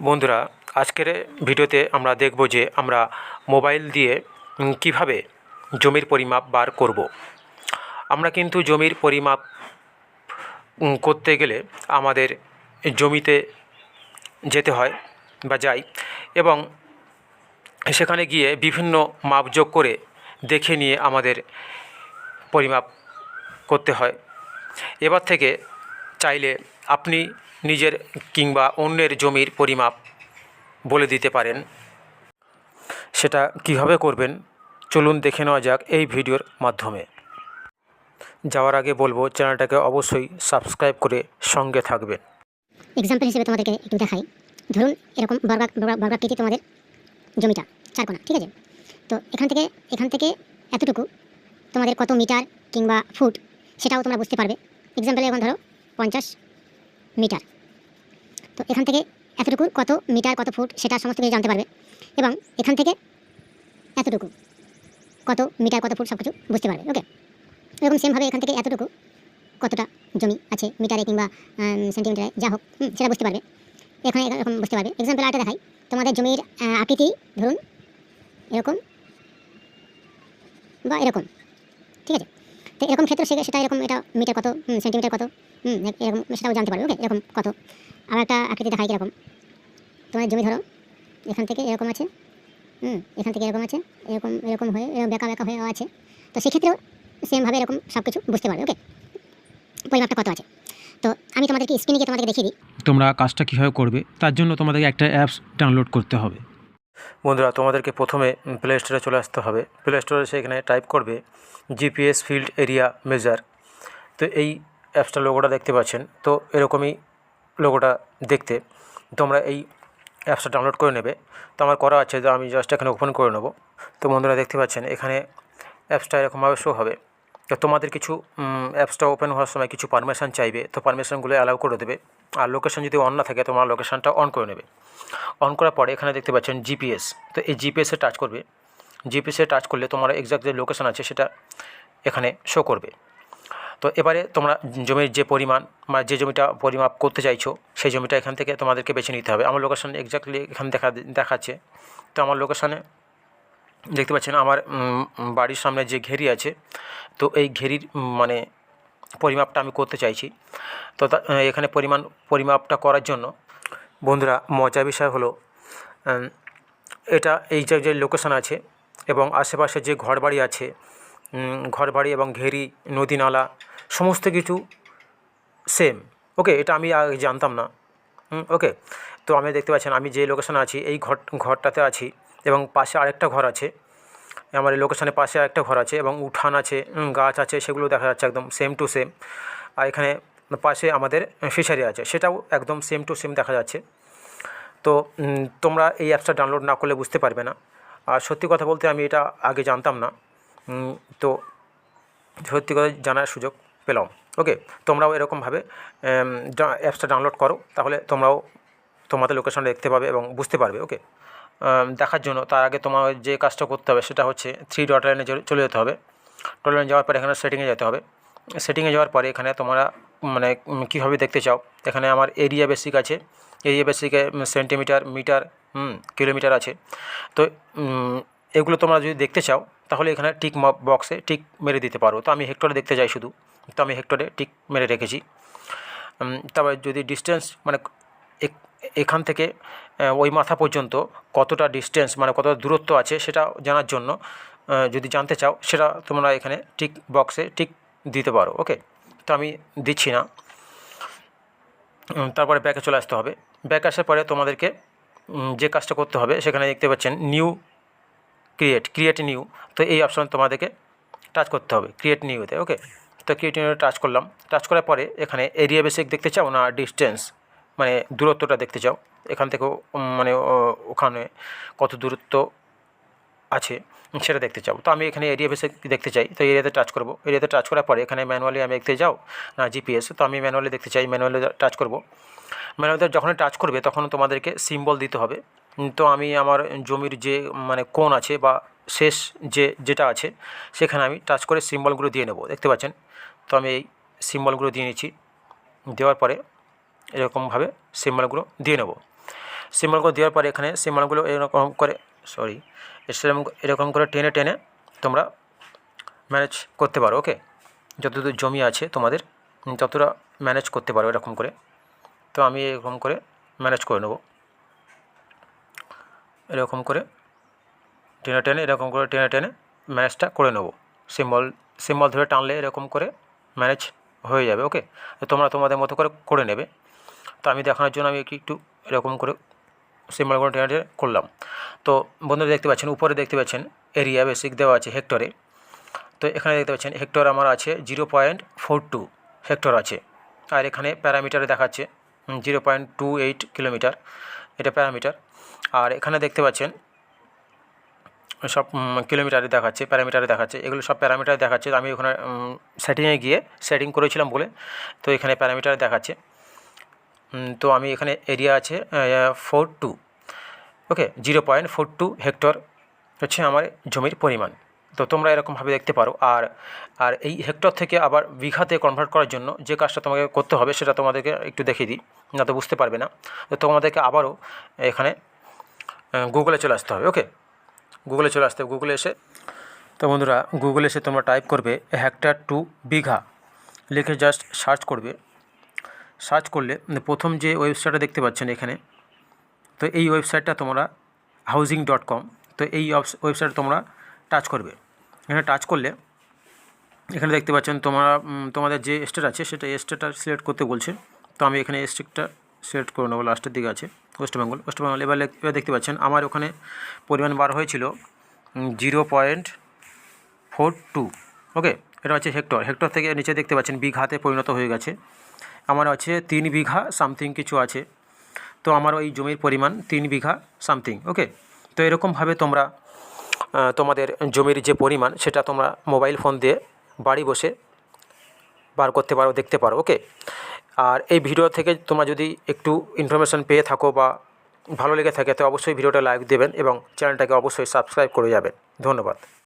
বন্ধুরা, আজকের ভিডিওতে আমরা দেখব যে আমরা মোবাইল দিয়ে কীভাবে জমির পরিমাপ বার করব। আমরা কিন্তু জমির পরিমাপ করতে গেলে আমাদের জমিতে যেতে হয় বা যাই এবং সেখানে গিয়ে বিভিন্ন মাপযোগ করে দেখে নিয়ে আমাদের পরিমাপ করতে হয়। এবার থেকে চাইলে আপনি নিজের কিংবা অন্যের জমির পরিমাপ বলে দিতে পারেন। সেটা কীভাবে করবেন? চলুন দেখে নেওয়া যাক এই ভিডিওর মাধ্যমে। যাওয়ার আগে বলব, চ্যানেলটাকে অবশ্যই সাবস্ক্রাইব করে সঙ্গে থাকবেন। এক্সাম্পল হিসেবে তোমাদেরকে একটু দেখাই। ধরুন, এরকম বর্গা বর্গা- বর্গাকৃতি তোমাদের জমিটা চার কোণা ঠিক আছে? তো এখান থেকে এখান থেকে এতটুকু তোমাদের কত মিটার কিংবা ফুট, সেটাও তোমরা বুঝতে পারবে। এক্সাম্পলে এখন ধরো, পঞ্চাশ মিটার। তো এখান থেকে এতটুকু কত মিটার, কত ফুট সেটা সমস্ত কিছু জানতে পারবে এবং এখান থেকে এতটুকু কত মিটার, কত ফুট সব কিছু বুঝতে পারবে ওকে এরকম সেমভাবে এখান থেকে এতটুকু কতটা জমি আছে মিটারে কিংবা সেন্টিমিটারে যা হোক সেটা বুঝতে পারবে। এখানে এরকম বুঝতে পারবে। এক্সাম্পল আরেকটা দেখাই। তোমাদের জমির আকৃতি, ধরুন, এরকম বা এরকম, ঠিক আছে? তো এরকম ক্ষেত্রে সে সেটা এরকম এটা মিটার কত সেন্টিমিটার কত এরকম সেটাও জানতে পারবে ওকে এরকম কত। আর একটা আকৃতি দেখাই কীরকম। তোমার জমি ধরো, এখান থেকে এরকম আছে, হুম, এখান থেকে এরকম আছে, এরকম এরকম হয়ে, এরকম বেঁকা বেঁকা হয়ে আছে। তো সেক্ষেত্রেও সেমভাবে এরকম সব কিছু বুঝতে পারবে ওকে পরিমাপটা কত আছে? তো আমি তোমাদেরকে স্ক্রিনে গিয়ে তোমাদেরকে দেখিয়ে দিই। তোমরা কাজটা কীভাবে করবে, তার জন্য তোমাদেরকে একটা অ্যাপস ডাউনলোড করতে হবে। বন্ধুরা, তোমাদেরকে প্রথমে প্লে স্টোরে চলে আসতে হবে। প্লে স্টোরে সেখানে টাইপ করবে জিপিএস ফিল্ড এরিয়া মেজার তো এই অ্যাপসটার লোগোটা দেখতে পাচ্ছেন। তো এরকমই লোগোটা দেখতে। তোমরা এই অ্যাপসটা ডাউনলোড করে নেবে। তো আমার করা আছে, তো আমি জাস্ট এখানে ওপেন করে নেব। তো বন্ধুরা, দেখতে পাচ্ছেন, এখানে অ্যাপসটা এরকমভাবে শো হবে। তো তোমাদের কিছু অ্যাপসটা ওপেন হওয়ার সময় কিছু পারমিশন চাইবে, তো পারমিশনগুলো অ্যালাউ করে দেবে। আর লোকেশন যদি অন না থাকে, তোমার লোকেশনটা অন করে নেবে। অন করার পরে এখানে দেখতে পাচ্ছেন জিপিএস তো এই জিপিএসে টাচ করবে। জিপিএসে টাচ করলে তোমার এক্সাক্ট যে লোকেশন আছে, সেটা এখানে শো করবে। তো এবারে তোমরা জমির যে পরিমাণ বা যে জমিটা পরিমাপ করতে চাইছো, সেই জমিটা এখান থেকে তোমাদেরকে বেছে নিতে হবে। আমার লোকেশন এক্স্যাক্টলি এখানে দেখা, দেখাচ্ছে। তো আমার লোকেশনে দেখতে পাচ্ছেন আমার বাড়ির সামনে যে ঘেরি আছে, তো এই ঘেরির মানে পরিমাপটা আমি করতে চাইছি। তো এখানে পরিমাণ, পরিমাপটা করার জন্য বন্ধুরা মজার বিষয় হলো এটা এই যে যে লোকেশন আছে এবং আশেপাশে যে ঘরবাড়ি আছে ঘরবাড়ি এবং ঘেরি, নদী নালা, সমস্ত কিছু সেম ওকে এটা আমি আগে জানতাম না ওকে তো আমি দেখতে পাচ্ছেন, আমি যে লোকেশনে আছি, এই ঘর ঘরটাতে আছি এবং পাশে আরেকটা ঘর আছে। আমার এই লোকেশনের পাশে একটা ঘর আছে এবং উঠান আছে গাছ আছে, সেগুলো দেখা যাচ্ছে একদম সেম টু সেম আর এখানে পাশে আমাদের ফিশারি আছে, সেটাও একদম সেম টু সেম দেখা যাচ্ছে। তো তোমরা এই অ্যাপসটা ডাউনলোড না করলে বুঝতে পারবে না। আর সত্যি কথা বলতে আমি এটা আগে জানতাম না। তো সত্যি কথা জানার সুযোগ পেলাম। ওকে তোমরাও এরকমভাবে অ্যাপসটা ডাউনলোড করো, তাহলে তোমরাও তোমাদের লোকেশনটা দেখতে পাবে এবং বুঝতে পারবে। ওকে দেখার জন্য। তার আগে তোমার যে কাজটা করতে হবে সেটা হচ্ছে থ্রি ডট লাইনে চলে যেতে হবে। ডট লাইনে যাওয়ার পরে এখানে সেটিংয়ে যেতে হবে। সেটিংয়ে যাওয়ার পরে এখানে তোমরা মানে কীভাবে দেখতে চাও? এখানে আমার এরিয়া বেসিক আছে। এরিয়া বেসিকে সেন্টিমিটার মিটার কিলোমিটার আছে। তো এগুলো তোমরা যদি দেখতে চাও, তাহলে এখানে টিক বক্সে টিক মেরে দিতে পারো। তো আমি হেক্টরে দেখতে চাই শুধু। তো আমি হেক্টরে টিক মেরে রেখেছি। তারপরে যদি ডিস্টেন্স মানে এখান থেকে ওই মাথা পর্যন্ত কতটা ডিস্টেন্স মানে কতটা দূরত্ব আছে সেটা জানার জন্য যদি জানতে চাও, সেটা তোমরা এখানে টিক বক্সে টিক দিতে পারো ওকে তো আমি দিচ্ছি না। তারপরে ব্যাকে চলে আসতে হবে। ব্যাক আসার পরে তোমাদেরকে যে কাজটা করতে হবে, সেখানে দেখতে পাচ্ছেন নিউ ক্রিয়েট ক্রিয়েট নিউ তো এই অপশন তোমাদেরকে টাচ করতে হবে ক্রিয়েট নিউতে ওকে তো ক্রিয়েট নিউতে টাচ করলাম। টাচ করার পরে এখানে এরিয়া বেসিক দেখতে চাও না ডিস্টেন্স মানে দূরত্বটা দেখতে চাও, এখান থেকেও মানে ওখানে কত দূরত্ব আছে সেটা দেখতে চাও। তো আমি এখানে এরিয়া বেসিক দেখতে চাই, তো এরিয়াতে টাচ করব। এরিয়াতে টাচ করার পরে এখানে ম্যানুয়ালি আমি দেখতে যাও, না জিপিএস তো আমি ম্যানুয়ালি দেখতে চাই ম্যানুয়ালি টাচ করব। ম্যানুয়ালিতে যখন টাচ করবে তখন তোমাদেরকে সিম্বল দিতে হবে। তো আমি আমার জমির যে মানে কোণ আছে বা শেষ যে, যেটা আছে, সেখানে আমি টাচ করে সিম্বলগুলো দিয়ে নেব, দেখতে পাচ্ছেন? তো আমি এই সিম্বলগুলো দিয়ে নিচ্ছি। দেওয়ার পরে এরকমভাবে সিম্বলগুলো দিয়ে নেব। সিম্বলগুলো দেওয়ার পরে এখানে সিম্বলগুলো এরকম করে সরি সেরকম এরকম করে টেনে টেনে তোমরা ম্যানেজ করতে পারো ওকে যতদূর জমি আছে তোমাদের ততটা ম্যানেজ করতে পারো এরকম করে। তো আমি এরকম করে ম্যানেজ করে নেব। এরকম করে টেনে টেনে, এরকম করে টেনে টেনে ম্যানেজটা করে নেব। সিম্বল সিম্বল ধরে টানলে এরকম করে ম্যানেজ হয়ে যাবে ওকে তো তোমরা তোমাদের মতো করে করে নেবে। তো আমি দেখানোর জন্য আমি একটু এরকম করে টেনে টেনে করলাম। তো বন্ধুরা দেখতে পাচ্ছেন, উপরে দেখতে পাচ্ছেন এরিয়া বেসিক দেওয়া আছে হেক্টরে তো এখানে দেখতে পাচ্ছেন হেক্টর আমার আছে zero point four two hectare আছে। আর এখানে প্যারামিটারে দেখাচ্ছে zero point two eight kilometre এটা প্যারামিটার আর এখানে দেখতে পাচ্ছেন, সব কিলোমিটারে দেখাচ্ছে প্যারামিটারে দেখাচ্ছে, এগুলো সব প্যারামিটারে দেখাচ্ছে। আমি ওখানে সেটিংয়ে গিয়ে সেটিং করেছিলাম বলে, তো এখানে প্যারামিটারে দেখাচ্ছে। তো আমি এখানে এরিয়া আছে four two okay zero point four two hectare হচ্ছে আমার জমির পরিমাণ। তো তোমরা এরকমভাবে দেখতে পারো। আর আর এই হেক্টর থেকে আবার বিঘাতে কনভার্ট করার জন্য যে কাজটা তোমাকে করতে হবে সেটা তোমাদেরকে একটু দেখিয়ে দিই, না তো বুঝতে পারবে না। তো তোমাদেরকে আবারও এখানে গুগলে চলে আসতে হবে। ওকে গুগলে চলে আসতে হবে। গুগলে এসে, তো বন্ধুরা গুগলে এসে তোমরা টাইপ করবে হেক্টর টু বিঘা। লিখে জাস্ট সার্চ করবে। সার্চ করলে প্রথম যে ওয়েবসাইটটা দেখতে পাচ্ছেন এখানে, তো এই ওয়েবসাইটটা তোমরা হাউজিং ডট কম তো এই ওয়েবসাইট তোমরা টাচ করবে। এখানে টাচ করলে, এখানে দেখতে পাচ্ছেন তোমরা তোমাদের যে স্টেট আছে, সেটা স্টেটটা সিলেক্ট করতে বলছে। তো আমি এখানে স্টেটটা সিলেক্ট করে নেব লাস্টের দিকে আছে ওয়েস্ট বেঙ্গল ওয়েস্ট বেঙ্গল এবার এবার দেখতে পাচ্ছেন আমার ওখানে পরিমাণ বার হয়েছিল zero point four two okay এটা হচ্ছে হেক্টর। হেক্টর থেকে নিচে দেখতে পাচ্ছেন, বিঘাতে পরিণত হয়ে গেছে। আমার আছে তিন বিঘা সামথিং কিছু আছে। তো আমার ওই জমির পরিমাণ তিন বিঘা সামথিং ওকে তো এরকমভাবে তোমরা তোমাদের জমির যে পরিমাণ সেটা তোমরা মোবাইল ফোন দিয়ে বাড়ি বসে বার করতে পারো, দেখতে পারো ওকে আর এই ভিডিও থেকে তোমরা যদি একটু ইনফরমেশান পেয়ে থাকো বা ভালো লেগে থাকে, তো অবশ্যই ভিডিওটা লাইক দেবেন এবং চ্যানেলটাকে অবশ্যই সাবস্ক্রাইব করে যাবেন। ধন্যবাদ।